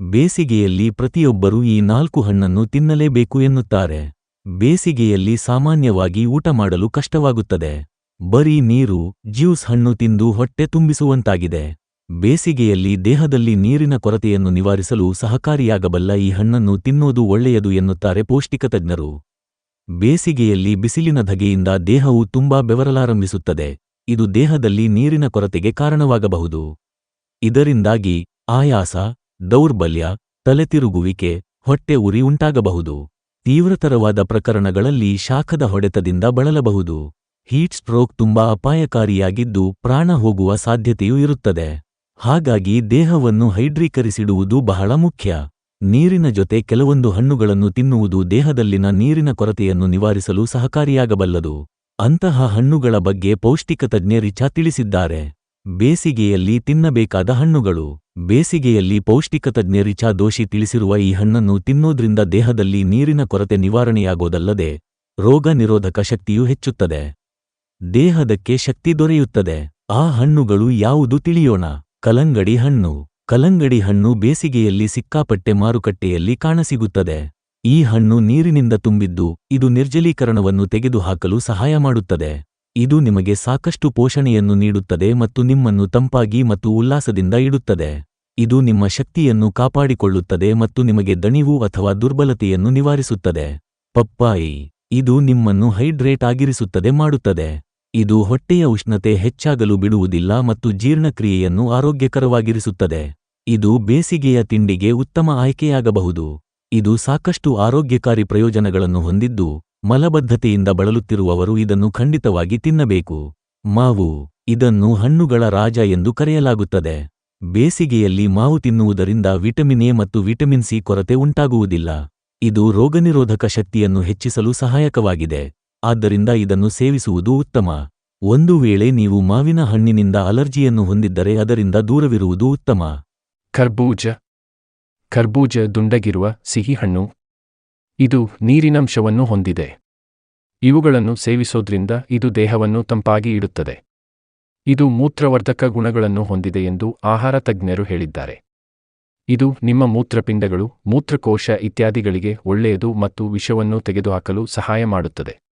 ಬೇಸಿಗೆಯಲ್ಲಿ ಪ್ರತಿಯೊಬ್ಬರೂ ಈ ನಾಲ್ಕು ಹಣ್ಣನ್ನು ತಿನ್ನಲೇಬೇಕು ಎನ್ನುತ್ತಾರೆ. ಬೇಸಿಗೆಯಲ್ಲಿ ಸಾಮಾನ್ಯವಾಗಿ ಊಟ ಮಾಡಲು ಕಷ್ಟವಾಗುತ್ತದೆ. ಬರೀ ನೀರು, ಜ್ಯೂಸ್ ಹಣ್ಣು ತಿಂದು ಹೊಟ್ಟೆ ತುಂಬಿಸುವಂತಾಗಿದೆ. ಬೇಸಿಗೆಯಲ್ಲಿ ದೇಹದಲ್ಲಿ ನೀರಿನ ಕೊರತೆಯನ್ನು ನಿವಾರಿಸಲು ಸಹಕಾರಿಯಾಗಬಲ್ಲ ಈ ಹಣ್ಣನ್ನು ತಿನ್ನೋದು ಒಳ್ಳೆಯದು ಎನ್ನುತ್ತಾರೆ ಪೌಷ್ಟಿಕ ತಜ್ಞರು ಬೇಸಿಗೆಯಲ್ಲಿ ಬಿಸಿಲಿನ ಧಗೆಯಿಂದ ದೇಹವು ತುಂಬಾ ಬೆವರಲಾರಂಭಿಸುತ್ತದೆ. ಇದು ದೇಹದಲ್ಲಿ ನೀರಿನ ಕೊರತೆಗೆ ಕಾರಣವಾಗಬಹುದು. ಇದರಿಂದಾಗಿ ಆಯಾಸ ದೌರ್ಬಲ್ಯ, ತಲೆತಿರುಗುವಿಕೆ, ಹೊಟ್ಟೆ ಉರಿ ಉಂಟಾಗಬಹುದು. ತೀವ್ರತರವಾದ ಪ್ರಕರಣಗಳಲ್ಲಿ ಶಾಖದ ಹೊಡೆತದಿಂದ ಬಳಲಬಹುದು. ಹೀಟ್ ಸ್ಟ್ರೋಕ್ ತುಂಬಾ ಅಪಾಯಕಾರಿಯಾಗಿದ್ದು ಪ್ರಾಣ ಹೋಗುವ ಸಾಧ್ಯತೆಯೂ ಇರುತ್ತದೆ. ಹಾಗಾಗಿ ದೇಹವನ್ನು ಹೈಡ್ರೀಕರಿಸಿಡುವುದು ಬಹಳ ಮುಖ್ಯ. ನೀರಿನ ಜೊತೆ ಕೆಲವೊಂದು ಹಣ್ಣುಗಳನ್ನು ತಿನ್ನುವುದು ದೇಹದಲ್ಲಿನ ನೀರಿನ ಕೊರತೆಯನ್ನು ನಿವಾರಿಸಲು ಸಹಕಾರಿಯಾಗಬಲ್ಲದು. ಅಂತಹ ಹಣ್ಣುಗಳ ಬಗ್ಗೆ ಪೌಷ್ಟಿಕ ತಜ್ಞೆ ರಿಚಾ ತಿಳಿಸಿದ್ದಾರೆ. ಬೇಸಿಗೆಯಲ್ಲಿ ತಿನ್ನಬೇಕಾದ ಹಣ್ಣುಗಳು. ಬೇಸಿಗೆಯಲ್ಲಿ ಪೌಷ್ಟಿಕ ತಜ್ಞೆ ರಿಚಾ ದೋಷಿ ತಿಳಿಸಿರುವ ಈ ಹಣ್ಣನ್ನು ತಿನ್ನೋದ್ರಿಂದ ದೇಹದಲ್ಲಿ ನೀರಿನ ಕೊರತೆ ನಿವಾರಣೆಯಾಗೋದಲ್ಲದೆ ರೋಗ ನಿರೋಧಕ ಶಕ್ತಿಯು ಹೆಚ್ಚುತ್ತದೆ. ದೇಹದಕ್ಕೆ ಶಕ್ತಿ ದೊರೆಯುತ್ತದೆ. ಆ ಹಣ್ಣುಗಳು ಯಾವುದು ತಿಳಿಯೋಣ. ಕಲಂಗಡಿ ಹಣ್ಣು. ಕಲಂಗಡಿ ಹಣ್ಣು ಬೇಸಿಗೆಯಲ್ಲಿ ಸಿಕ್ಕಾಪಟ್ಟೆ ಮಾರುಕಟ್ಟೆಯಲ್ಲಿ ಕಾಣಸಿಗುತ್ತದೆ. ಈ ಹಣ್ಣು ನೀರಿನಿಂದ ತುಂಬಿದ್ದು ಇದು ನಿರ್ಜಲೀಕರಣವನ್ನು ತೆಗೆದುಹಾಕಲು ಸಹಾಯ ಮಾಡುತ್ತದೆ. ಇದು ನಿಮಗೆ ಸಾಕಷ್ಟು ಪೋಷಣೆಯನ್ನು ನೀಡುತ್ತದೆ ಮತ್ತು ನಿಮ್ಮನ್ನು ತಂಪಾಗಿ ಮತ್ತು ಉಲ್ಲಾಸದಿಂದ ಇಡುತ್ತದೆ. ಇದು ನಿಮ್ಮ ಶಕ್ತಿಯನ್ನು ಕಾಪಾಡಿಕೊಳ್ಳುತ್ತದೆ ಮತ್ತು ನಿಮಗೆ ದಣಿವು ಅಥವಾ ದುರ್ಬಲತೆಯನ್ನು ನಿವಾರಿಸುತ್ತದೆ. ಪಪ್ಪಾಯಿ, ಇದು ನಿಮ್ಮನ್ನು ಹೈಡ್ರೇಟ್ ಆಗಿರಿಸುತ್ತದೆ ಮಾಡುತ್ತದೆ. ಇದು ಹೊಟ್ಟೆಯ ಉಷ್ಣತೆ ಹೆಚ್ಚಾಗಲು ಬಿಡುವುದಿಲ್ಲ ಮತ್ತು ಜೀರ್ಣಕ್ರಿಯೆಯನ್ನು ಆರೋಗ್ಯಕರವಾಗಿರಿಸುತ್ತದೆ. ಇದು ಬೇಸಿಗೆಯ ತಿಂಡಿಗೆ ಉತ್ತಮ ಆಯ್ಕೆಯಾಗಬಹುದು. ಇದು ಸಾಕಷ್ಟು ಆರೋಗ್ಯಕಾರಿ ಪ್ರಯೋಜನಗಳನ್ನು ಹೊಂದಿದ್ದು, ಮಲಬದ್ಧತೆಯಿಂದ ಬಳಲುತ್ತಿರುವವರು ಇದನ್ನು ಖಂಡಿತವಾಗಿ ತಿನ್ನಬೇಕು. ಮಾವು, ಇದನ್ನು ಹಣ್ಣುಗಳ ರಾಜ ಎಂದು ಕರೆಯಲಾಗುತ್ತದೆ. ಬೇಸಿಗೆಯಲ್ಲಿ ಮಾವು ತಿನ್ನುವುದರಿಂದ ವಿಟಮಿನ್ ಎ ಮತ್ತು ವಿಟಮಿನ್ ಸಿ ಕೊರತೆ ಉಂಟಾಗುವುದಿಲ್ಲ. ಇದು ರೋಗನಿರೋಧಕ ಶಕ್ತಿಯನ್ನು ಹೆಚ್ಚಿಸಲು ಸಹಾಯಕವಾಗಿದೆ. ಆದ್ದರಿಂದ ಇದನ್ನು ಸೇವಿಸುವುದು ಉತ್ತಮ. ಒಂದು ವೇಳೆ ನೀವು ಮಾವಿನ ಹಣ್ಣಿನಿಂದ ಅಲರ್ಜಿಯನ್ನು ಹೊಂದಿದ್ದರೆ ಅದರಿಂದ ದೂರವಿರುವುದು ಉತ್ತಮ. ಕರ್ಬೂಜ. ಕರ್ಬೂಜ ದುಂಡಗಿರುವ ಸಿಹಿಹಣ್ಣು. ಇದು ನೀರಿನಂಶವನ್ನು ಹೊಂದಿದೆ. ಇವುಗಳನ್ನು ಸೇವಿಸೋದ್ರಿಂದ ಇದು ದೇಹವನ್ನು ತಂಪಾಗಿ ಇಡುತ್ತದೆ. ಇದು ಮೂತ್ರವರ್ಧಕ ಗುಣಗಳನ್ನು ಹೊಂದಿದೆ ಎಂದು ಆಹಾರ ತಜ್ಞರು ಹೇಳಿದ್ದಾರೆ. ಇದು ನಿಮ್ಮ ಮೂತ್ರಪಿಂಡಗಳು, ಮೂತ್ರಕೋಶ ಇತ್ಯಾದಿಗಳಿಗೆ ಒಳ್ಳೆಯದು ಮತ್ತು ವಿಷವನ್ನು ತೆಗೆದುಹಾಕಲು ಸಹಾಯ ಮಾಡುತ್ತದೆ.